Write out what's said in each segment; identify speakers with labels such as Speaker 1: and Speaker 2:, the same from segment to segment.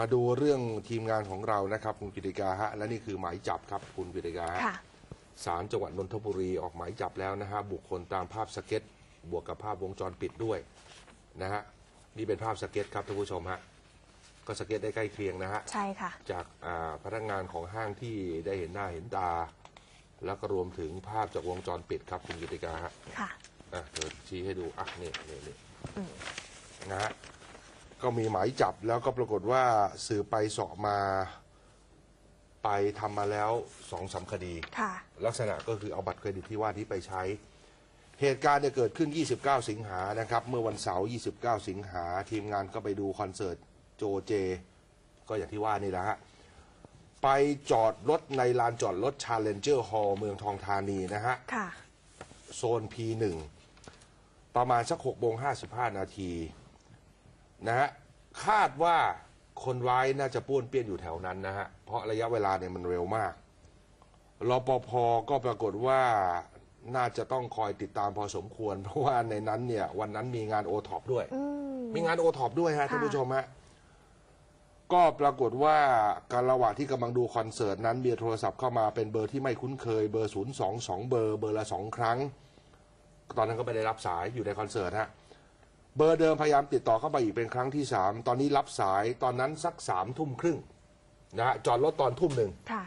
Speaker 1: มาดูเรื่องทีมงานของเรานะครับ คุณกิติกาฮะและนี่คือหมายจับครับคุณกิติกาฮะ
Speaker 2: ค่ะ
Speaker 1: ศาลจังหวัดนนทบุรีออกหมายจับแล้วนะฮะบุคคลตามภาพสเก็ต บวกกับภาพวงจรปิดด้วยนะฮะนี่เป็นภาพสเก็ตครับท่านผู้ชมฮะก็สเก็ตได้ใกล้เคียงนะฮะ
Speaker 2: ใช่ค่ะ
Speaker 1: จากอ่าพนักงานของห้างที่ได้เห็นหน้าเห็นตา แล้วก็รวมถึงภาพจากวงจรปิดครับคุณกิติกาฮะ
Speaker 2: ค่ะ
Speaker 1: อะเดี๋ยวชี้ให้ดูอะนี่นี่นี่
Speaker 2: อืม
Speaker 1: นะฮะ ก็มีหมายจับแล้วก็ปรากฏว่าสืบไปเสอบมาไปทำมาแล้วสองสามคดี
Speaker 2: ค่ะ
Speaker 1: ลักษณะก็คือเอาบัตรเครดิตที่ว่านี้ไปใช้ เหตุการณ์เนี่ยเกิดขึ้น 29 สิงหานะครับ เมื่อวันเสาร์ 29 สิงหาทีมงานก็ไปดูคอนเสิร์ตโจเจ ก็อย่างที่ว่านี่แหละฮะ ไปจอดรถในลานจอดรถ Challenger Hall เมืองทองธานีนะฮะ
Speaker 2: ค่ะ
Speaker 1: โซน P1 ประมาณสัก6โมง55 นาที นะฮะคาดว่าคนร้ายน่าจะป้วนเปี้ยนอยู่แถวนั้นนะฮะเพราะระยะเวลาเนี่ยมันเร็วมากรปภก็ปรากฏว่าน่าจะต้องคอยติดตามพอสมควร เพราะว่าในนั้นเนี่ย วันนั้นมีงานโอท็อปด้วย
Speaker 2: อืม
Speaker 1: มีงานโอท็อปด้วยฮะ
Speaker 2: ค่ะ
Speaker 1: ท่านผู้ชมฮะก็ปรากฏว่าการระหว่างที่กำลังดูคอนเสิร์ตนั้นมีโทรศัพท์เข้ามาเป็นเบอร์ที่ไม่คุ้นเคยเบอร์ศูนย์สองสองเบอร์เบอร์ละสองครั้ง ตอนนั้นก็ไม่ได้รับสายอยู่ในคอนเสิร์ตฮะ เบอร์เดิมพยายามติดต่อเข้าไปอีกเป็นครั้งที่สามตอนนี้รับสายตอนนั้นสักสามทุ่มครึ่งนะฮะจอดรถตอนทุ่มหนึ่ง
Speaker 2: ค่ะ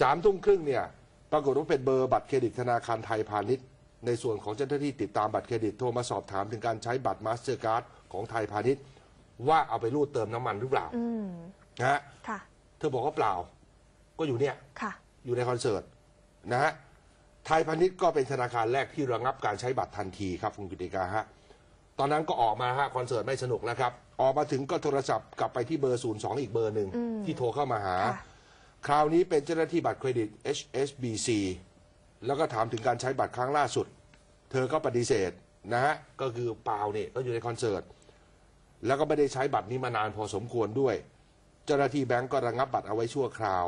Speaker 1: สามทุ่มครึ่งเนี่ย ปรากฏว่าเป็นเบอร์บัตรเครดิตธนาคารไทยพาณิชย์ ในส่วนของเจ้าหน้าที่ติดตามบัตรเครดิตโทรมาสอบถามถึงการใช้บัตรมาสเตอร์การ์ดของไทยพาณิชย์ ว่าเอาไปรูดเติมน้ำมันหรือเปล่า
Speaker 2: อืม
Speaker 1: นะฮะ
Speaker 2: ค่ะ
Speaker 1: เธอบอกว่าเปล่า ก็อยู่เนี่ย
Speaker 2: ค่ะ
Speaker 1: อยู่ในคอนเสิร์ตนะฮะ ไทยพาณิชย์ก็เป็นธนาคารแรกที่ระงับการใช้บัตรทันทีครับคุณกิติกาฮะ ตอนนั้นก็ออกมาฮะคอนเสิร์ตไม่สนุกแล้วครับออกมาถึงก็โทรศัพท์กลับไปที่เบอร์ 02 อีกเบอร์หนึ่ง
Speaker 2: อืม
Speaker 1: ที่โทรเข้ามาหา
Speaker 2: ค่ะ
Speaker 1: คราวนี้เป็นเจ้าหน้าที่บัตรเครดิต HSBC แล้วก็ถามถึงการใช้บัตรครั้งล่าสุด เธอก็ปฏิเสธนะฮะก็คือเปล่าเนี่ยก็อยู่ในคอนเสิร์ต แล้วก็ไม่ได้ใช้บัตรนี้มานานพอสมควรด้วย เจ้าหน้าที่แบงก์ก็ระงับบัตรเอาไว้ชั่วคราว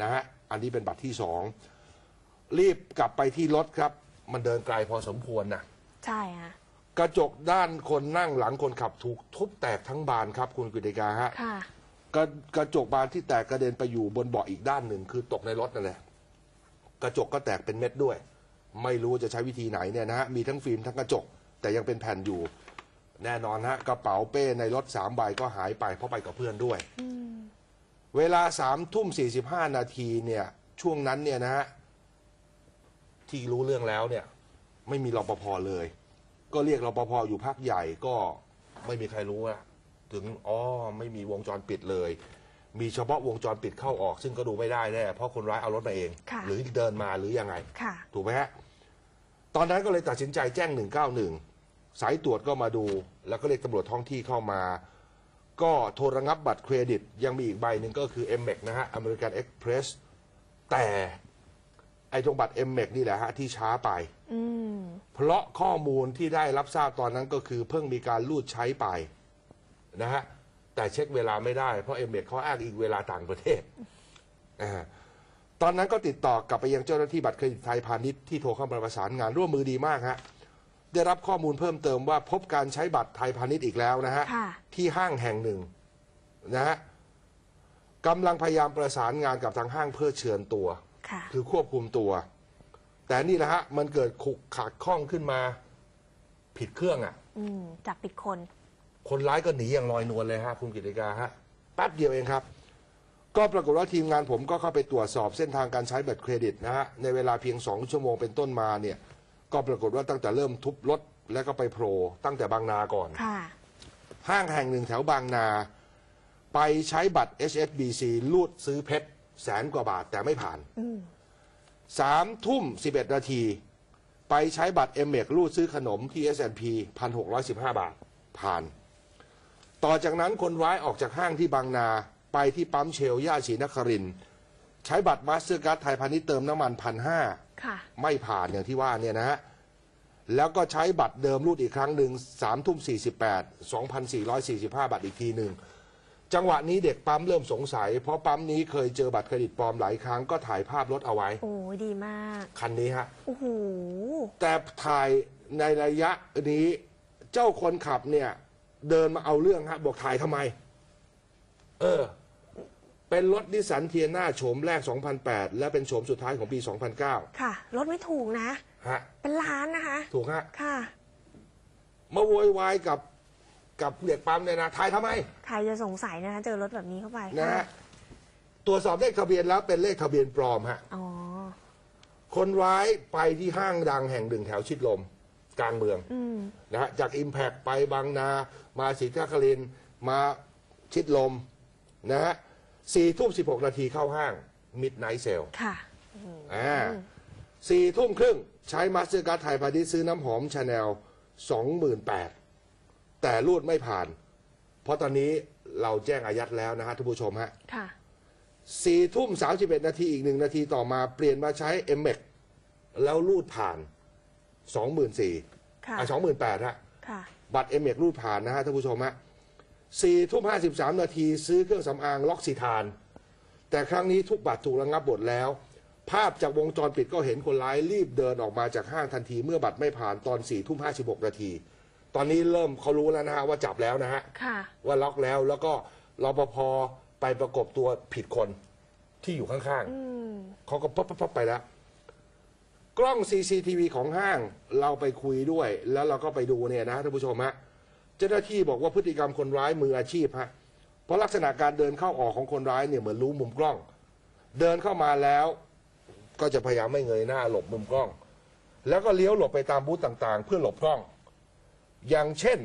Speaker 1: นะฮะอันนี้เป็นบัตรที่สองรีบกลับไปที่รถครับ มันเดินไกลพอสมควรนะ
Speaker 2: ใช่ฮะ
Speaker 1: กระจกด้านคนนั่งหลังคนขับถูกทุบแตกทั้งบานครับ คุณกิติกาฮะ
Speaker 2: ค่ะ
Speaker 1: กระกระจกบานที่แตกกระเด็นไปอยู่บนเบาะอีกด้านหนึ่งคือตกในรถนั่นแหละกระจกก็แตกเป็นเม็ดด้วย ไม่รู้จะใช้วิธีไหนเนี่ยนะฮะมีทั้งฟิล์มทั้งกระจก แต่ยังเป็นแผ่นอยู่ แน่นอนฮะกระเป๋าเป้ในรถสามใบก็หายไปเพราะไปกับเพื่อนด้วย
Speaker 2: อืม
Speaker 1: เวลาสามทุ่มสี่สิบห้านาทีเนี่ย ช่วงนั้นเนี่ยนะฮะที่รู้เรื่องแล้วเนี่ย ไม่มีรปภเลย ก็เรียกรปภอยู่พักใหญ่ก็ไม่มีใครรู้อะถึงอ๋อไม่มีวงจรปิดเลย มีเฉพาะวงจรปิดเข้าออก ซึ่งก็ดูไม่ได้แน่เพราะคนร้ายเอารถมาเอง
Speaker 2: ค่ะ
Speaker 1: หรือเดินมาหรือยังไง
Speaker 2: ค่ะ
Speaker 1: ถูกไหมฮะ ตอนนั้นก็เลยตัดสินใจแจ้ง 191 สายตรวจก็มาดู แล้วก็เรียกตำรวจท้องที่เข้ามา ก็โทรระงับบัตรเครดิต ยังมีอีกใบหนึ่งก็คือ m m e x นะฮะ American Express แต่ ไอ้ตรงบัตร m m e x นี่แหละฮะที่ช้าไป
Speaker 2: อืม
Speaker 1: เพราะข้อมูลที่ได้รับทราบตอนนั้นก็คือเพิ่งมีการรูดใช้ไปนะฮะแต่เช็คเวลาไม่ได้เพราะเอเมกเขาอ้างอิงเวลาต่างประเทศอ่าตอนนั้นก็ติดต่อกลับไปยังเจ้าหน้าที่บัตรเครดิตไทยพาณิชย์ที่โทรเข้ามาประสานงานร่วมมือดีมากฮะได้รับข้อมูลเพิ่มเติมว่าพบการใช้บัตรไทยพาณิชย์อีกแล้วนะฮะ
Speaker 2: ค่ะ
Speaker 1: ที่ห้างแห่งหนึ่งนะฮะกำลังพยายามประสานงานกับทางห้างเพื่อเชิญตัว
Speaker 2: ค่ะ
Speaker 1: คือควบคุมตัว แต่นี่แหละฮะ มันเกิดขุกขาดข้องขึ้นมา ผิดเครื่องอะ่ะ
Speaker 2: อืมจับปิดคน
Speaker 1: คนร้ายก็หนีอย่างลอยนวลเลยฮะ คุณกิติกาฮะแป๊บเดียวเองครับ ก็ปรากฏว่าทีมงานผมก็เข้าไปตรวจสอบเส้นทางการใช้บัตรเครดิตนะฮะ ในเวลาเพียงสองชั่วโมงเป็นต้นมาเนี่ย ก็ปรากฏว่าตั้งแต่เริ่มทุบรถแล้วก็ไปโผล่ตั้งแต่บางนาก่อน
Speaker 2: ค่ะ
Speaker 1: ห้างแห่งหนึ่งแถวบางนา ไปใช้บัตร HSBC ลูดซื้อเพชร แสนกว่าบาทแต่ไม่ผ่าน
Speaker 2: อืม
Speaker 1: สามทุ่มสิบเอ็ดนาที ไปใช้บัตรเอ็มเมกรูดซื้อขนมที่ S&P พันหกร้อยสิบห้าบาท ผ่าน ต่อจากนั้นคนร้ายออกจากห้างที่บางนา ไปที่ปั๊มเชลย่าศรีนครินทร์ใช้บัตรมาสเตอร์การ์ดไทยพาณิชย์เติมน้ำมันพันห้า
Speaker 2: ค่ะ
Speaker 1: ไม่ผ่านอย่างที่ว่าเนี่ยนะฮะแล้วก็ใช้บัตรเดิมรูดอีกครั้งหนึ่งสามทุ่มสี่สิบแปดสองพันสี่ร้อยสี่สิบห้าบาทอีกทีหนึ่ง จังหวะนี้เด็กปั๊มเริ่มสงสัย เพราะปั๊มนี้เคยเจอบัตรเครดิตปลอมหลายครั้งก็ถ่ายภาพรถเอาไว้
Speaker 2: โอ้ยดีมาก
Speaker 1: คันนี้ฮะ
Speaker 2: โอ้โห
Speaker 1: แต่ถ่ายในระยะนี้เจ้าคนขับเนี่ย เดินมาเอาเรื่องฮะบอกถ่ายทำไม เออ เป็นรถนิสสันเทียน่าโฉมแรก 2008 และเป็นโฉมสุดท้ายของปี 2009
Speaker 2: ค่ะ รถไม่ถูกนะ
Speaker 1: ฮะ
Speaker 2: เป็นล้านนะคะ
Speaker 1: ถูกฮะ
Speaker 2: ค่ะ
Speaker 1: มาโวยวายกับ กับเด็กปั๊มเนี่ยนะทายทำไม
Speaker 2: ใครจะสงสัยนะคะเจอรถแบบนี้เข้าไป
Speaker 1: นะฮะตรวจสอบเลขทะเบียนแล้วเป็นเลขทะเบียนปลอมฮะ
Speaker 2: อ๋อ
Speaker 1: คนร้ายไปที่ห้างดังแห่งหนึ่งแถวชิดลม กลางเมือง
Speaker 2: อืม
Speaker 1: นะฮะจากอิมแพกไปบางนามาศรีนครินทร์มาชิดลมนะฮะสี่ทุ่มสิบหกนาทีเข้าห้างมิดไนท์เซล
Speaker 2: ค่ะ
Speaker 1: อ่าสี่ทุ่มครึ่ง ใช้มาสเตอร์การ์ดไทยพาณิชย์ซื้อน้ำหอมชาแนลสองหมื่นแปด แต่รูดไม่ผ่าน เพราะตอนนี้เราแจ้งอายัดแล้วนะฮะท่านผู้ชมฮะ
Speaker 2: ค่ะ
Speaker 1: สี่ทุ่มสามสิบเอ็ดนาทีอีกหนึ่งนาทีต่อมาเปลี่ยนมาใช้เอ็มเ็แล้วรูดผ่านสองหมื่นสี่
Speaker 2: ค่ะ
Speaker 1: อะสองหมื่นแปดฮะ
Speaker 2: ค่ะ
Speaker 1: บัตรเอ็มเรูดผ่านนะฮะท่านผู้ชมฮะสี่ทุ่มห้าสิบสามนาทีซื้อเครื่องสำอางล็อกซิทาน แต่ครั้งนี้ทุกบัตรถูกระงับหมดแล้ว ภาพจากวงจรปิดก็เห็นคนร้ายรีบเดินออกมาจากห้างทันทีเมื่อบัตรไม่ผ่านตอนสี่ทุ่มห้าสิบหกนาที ตอนนี้เริ่มเขารู้แล้วนะฮะว่าจับแล้วนะฮะ
Speaker 2: ค่ะ
Speaker 1: ว่าล็อกแล้วแล้วก็รปภไปประกบตัวผิดคนที่อยู่ข้าง
Speaker 2: อืม
Speaker 1: ๆเขาก็ปั๊บปั๊บปั๊บไปแล้ว กล้อง CCTV ของห้างเราไปคุยด้วย แล้วเราก็ไปดูเนี่ยนะท่านผู้ชมฮะเจ้าหน้าที่บอกว่าพฤติกรรมคนร้ายมืออาชีพฮะเพราะลักษณะการเดินเข้าออกของคนร้ายเนี่ยเหมือนรู้มุมกล้อง เดินเข้ามาแล้ว ก็จะพยายามไม่เงยหน้าหลบมุมกล้อง แล้วก็เลี้ยวหลบไปตามบูธต่างๆ เพื่อหลบกล้อง อย่างเช่น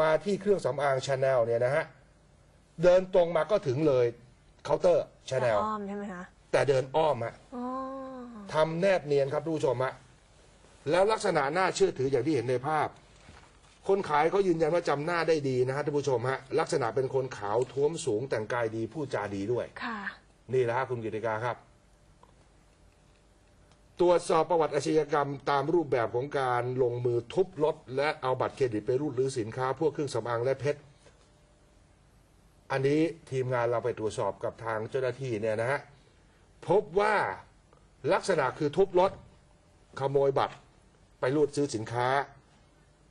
Speaker 1: มาที่เครื่องสำอางชาแนลเนี่ยนะฮะ เดินตรงมาก็ถึงเลยเคาน์เตอร์ชาแน
Speaker 2: แต่
Speaker 1: ล
Speaker 2: อ้อมใช่ไหมคะ
Speaker 1: แต่เดินอ้อมฮะ
Speaker 2: อ๋อ
Speaker 1: ทำแนบเนียนครับทุกผู้ชมฮะแล้วลักษณะน่าเชื่อถืออย่างที่เห็นในภาพ คนขายเขายืนยันว่าจำหน้าได้ดีนะฮะท่านผู้ชมฮะลักษณะเป็นคนขาวท้วมสูงแต่งกายดีพูดจาดีด้วย
Speaker 2: ค่ะ
Speaker 1: นี่แหละฮะคุณกิติกาครับ ตรวจสอบประวัติอาชญากรรมตามรูปแบบของการลงมือทุบรถ และเอาบัตรเครดิตไปรูดหรือสินค้า พวกเครื่องสำอางและเพชร อันนี้ทีมงานเราไปตรวจสอบกับทางเจ้าหน้าที่เนี่ยนะฮะ พบว่าลักษณะคือทุบรถ ขโมยบัตร ไปรูดซื้อสินค้า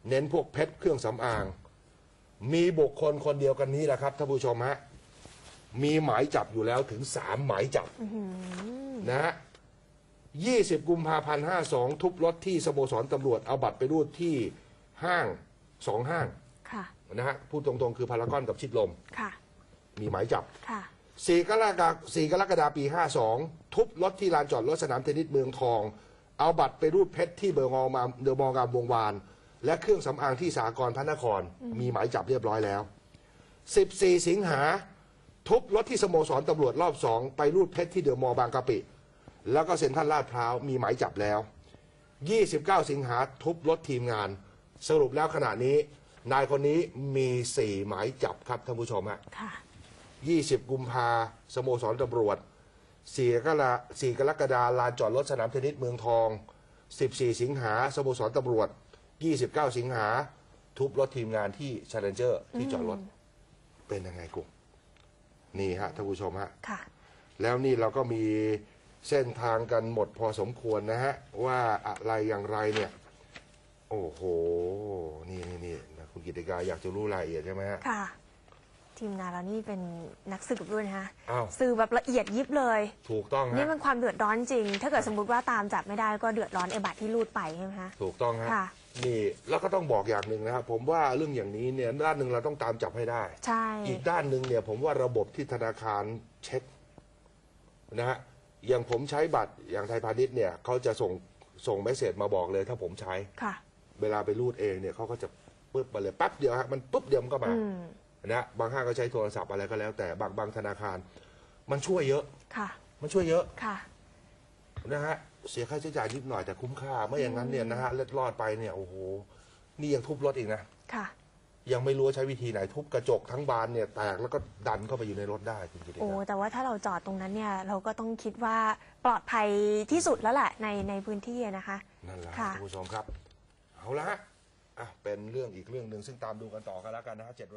Speaker 1: เน้นพวกเพชรเครื่องสำอาง มีบุคคลคนเดียวกันนี้แหละครับท่านผู้ชมฮะ มีหมายจับอยู่แล้วถึงสามหมายจับนะฮะ ยี่สิบกุมภาพันธ์ห้าสองทุบรถที่สโมสรตำรวจเอาบัตรไปรูดที่ห้างสองห้าง
Speaker 2: ค่ะ
Speaker 1: นะฮะพูดตรงๆ คือพารากอนกับชิดลม
Speaker 2: ค่ะ
Speaker 1: มีหมายจับ
Speaker 2: ค่ะ
Speaker 1: สี่กรกฎาสี่กรกฎาปีห้าสองทุบรถที่ลานจอดรถสนามเทนนิสเมืองทอง เอาบัตรไปรูดเพชรที่เบอร์งอมาเดอมองามวงวาน และเครื่องสำอางที่สากรณ์พระนคร มีหมายจับเรียบร้อยแล้ว 14 สิงหาทุบรถที่สโมสรตำรวจรอบสองไปรูดเพชรที่เดอะมอลล์บางกะปิ แล้วก็เซ็นทรัลลาดพร้าวมีหมายจับแล้ว 29 สิงหาทุบรถทีมงาน สรุปแล้วขณะนี้ นายคนนี้มี 4 หมายจับครับท่านผู้ชมฮะ
Speaker 2: ค่ะ
Speaker 1: 20 กุมภาสโมสรตำรวจ4กรกฎา4กรกฎาลานจอดรถสนามเทนนิสเมืองทอง 14 สิงหาสโมสรตำรวจ 29 สิงหาทุบรถทีมงานที่ชาเลนเจอร์ที่จอดรถ เป็นยังไงกุ๊กนี่ฮะท่านผู้ชมฮะ
Speaker 2: ค่ะ
Speaker 1: แล้วนี่เราก็มี เส้นทางกันหมดพอสมควรนะฮะ ว่าอะไรอย่างไรเนี่ย โอ้โห นี่นี่นี่นะคุณกิติกาอยากจะรู้รายละเอียดใช่ไหมฮะ
Speaker 2: ค่ะ ทีมงานเรานี่เป็นนักสืบด้วยนะคะ
Speaker 1: อ้าว
Speaker 2: สื่อแบบละเอียดยิบเลย
Speaker 1: ถูกต้อง
Speaker 2: นี่
Speaker 1: ฮะ
Speaker 2: มันความเดือดร้อนจริง ถ้าเกิดสมมติว่าตามจับไม่ได้ก็เดือดร้อนไอ้บัตรที่รูดไปใช่ไหมคะ
Speaker 1: ถูกต้องฮะ
Speaker 2: ค่ะ
Speaker 1: นี่แล้วก็ต้องบอกอย่างหนึ่งนะครับผมว่าเรื่องอย่างนี้เนี่ยด้านหนึ่งเราต้องตามจับให้ได้
Speaker 2: ใช่
Speaker 1: อีกด้านหนึ่งเนี่ยผมว่าระบบที่ธนาคารเช็คนะฮะ อย่างผมใช้บัตรอย่างไทยพาณิชย์เนี่ยเขาจะส่งส่งเมสเซจมาบอกเลยถ้าผมใช้
Speaker 2: ค่ะ
Speaker 1: เวลาไปรูดเองเนี่ยเขาก็จะปึ๊บมาเลยแป๊บเดียวฮะมันปุ๊บเดียวมันก็มา
Speaker 2: อืม
Speaker 1: นะบางห้างก็ใช้โทรศัพท์อะไรก็แล้ว แต่บางบางธนาคาร มันช่วยเยอะ
Speaker 2: ค่ะ
Speaker 1: มันช่วยเยอะ
Speaker 2: ค่ะ
Speaker 1: นะฮะเสียค่าใช้จ่ายนิดหน่อยแต่คุ้มค่าไม่อย่างนั้นเนี่ยนะฮะเล็ดรอดไปเนี่ยโอ้โหนี่ยังทุบรถอีกนะ
Speaker 2: ค่ะ
Speaker 1: ยังไม่รู้ว่าใช้วิธีไหนทุบกระจกทั้งบานเนี่ยแตกแล้วก็ดันเข้าไปอยู่ในรถได้คุณกิติ
Speaker 2: โอ้
Speaker 1: กา
Speaker 2: แต่ว่าถ้าเราจอดตรงนั้นเนี่ยเราก็ต้องคิดว่าปลอดภัยที่สุดแล้วแหละในในพื้นที่อะนะคะ
Speaker 1: นั่นแหละ
Speaker 2: ค่ะ
Speaker 1: ท่านผู้ชมครับ เอาละฮะอะเป็นเรื่องอีกเรื่องหนึ่งซึ่งตามดูกันต่อกันแล้วกันนะฮะเจ็ด